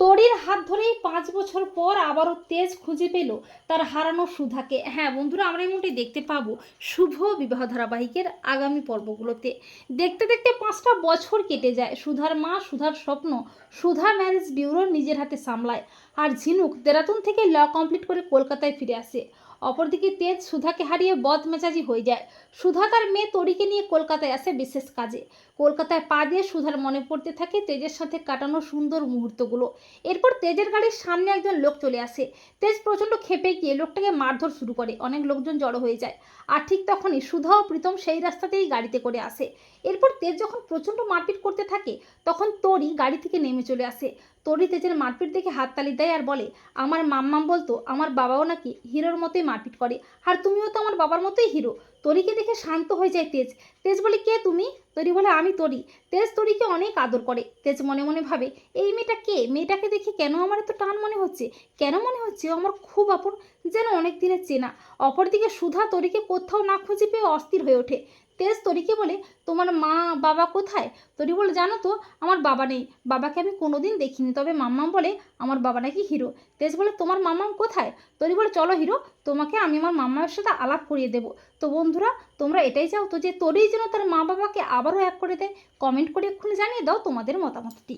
তরির হাত ধরেই পাঁচ বছর পর আবারও তেজ খুঁজে পেল তার হারানো সুধাকে। হ্যাঁ বন্ধুরা, আমরা এমনটি দেখতে পাবো শুভ বিবাহ ধারাবাহিকের আগামী পর্বগুলোতে। দেখতে দেখতে পাঁচটা বছর কেটে যায়। সুধার মা, সুধার স্বপ্ন, সুধা ম্যারেজ ব্যুরো নিজের হাতে সামলায় আর ঝিনুক দেরাতুন থেকে ল কমপ্লিট করে কলকাতায় ফিরে আসে। অপরদিকে তেজ সুধাকে হারিয়ে বদমেজাজি হয়ে যায়। সুধা তার মেয়ে তরিকে নিয়ে কলকাতায় আসে বিশেষ কাজে। কলকাতায় পা দিয়ে সুধার মনে পড়তে থাকে তেজের সাথে কাটানো সুন্দর মুহূর্তগুলো। এরপর তেজের গাড়ির সামনে একজন লোক চলে আসে। তেজ প্রচণ্ড খেপে গিয়ে লোকটাকে মারধর শুরু করে। অনেক লোকজন জড়ো হয়ে যায়। আর ঠিক তখনই সুধা ও প্রীতম সেই রাস্তাতেই গাড়িতে করে আসে। এরপর তেজ যখন প্রচণ্ড মারপিট করতে থাকে, তখন তরি গাড়ি থেকে নেমে চলে আসে। তরি তেজের মারপিট দেখে হাততালি দেয় আর বলে, আমার মাম্মাম বলতো, আমার বাবাও নাকি হিরোর মতোই মারপিট করে, আর তুমিও তো আমার বাবার মতোই হিরো। তরিকে দেখে শান্ত হয়ে যায় তেজ। তেজ বলে, কে তুমি? তরি বলে, আমি তরি। তেজ তরিকে অনেক আদর করে। তেজ মনে মনে ভাবে, এই মেয়েটা কে? মেয়েটাকে দেখে কেন আমার এত টান মনে হচ্ছে? কেন মনে হচ্ছে আমার খুব আপন? যেন অনেক দিনের চেনা। অপরদিকে সুধা তরিকে কোথাও না খুঁজে পেয়ে অস্থির হয়ে ওঠে। তেজ তরিকে বলে, তোমার মা বাবা কোথায়? তরি বলে, জানো তো, আমার বাবা নেই। বাবাকে আমি কোনোদিন দেখিনি। তবে মাম্মাম বলে, আমার বাবা নাকি হিরো। তেজ বলে, তোমার মাম্মাম কোথায়? তরি বলে, চলো হিরো, তোমাকে আমি আমার মাম্মার সাথে আলাপ করিয়ে দেবো। তো বন্ধুরা, তোমরা এটাই চাও তো যে তরি যেন তার মা বাবাকে আবারও এক করে দেয়? কমেন্ট করে এক্ষুনি জানিয়ে দাও তোমাদের মতামতটি।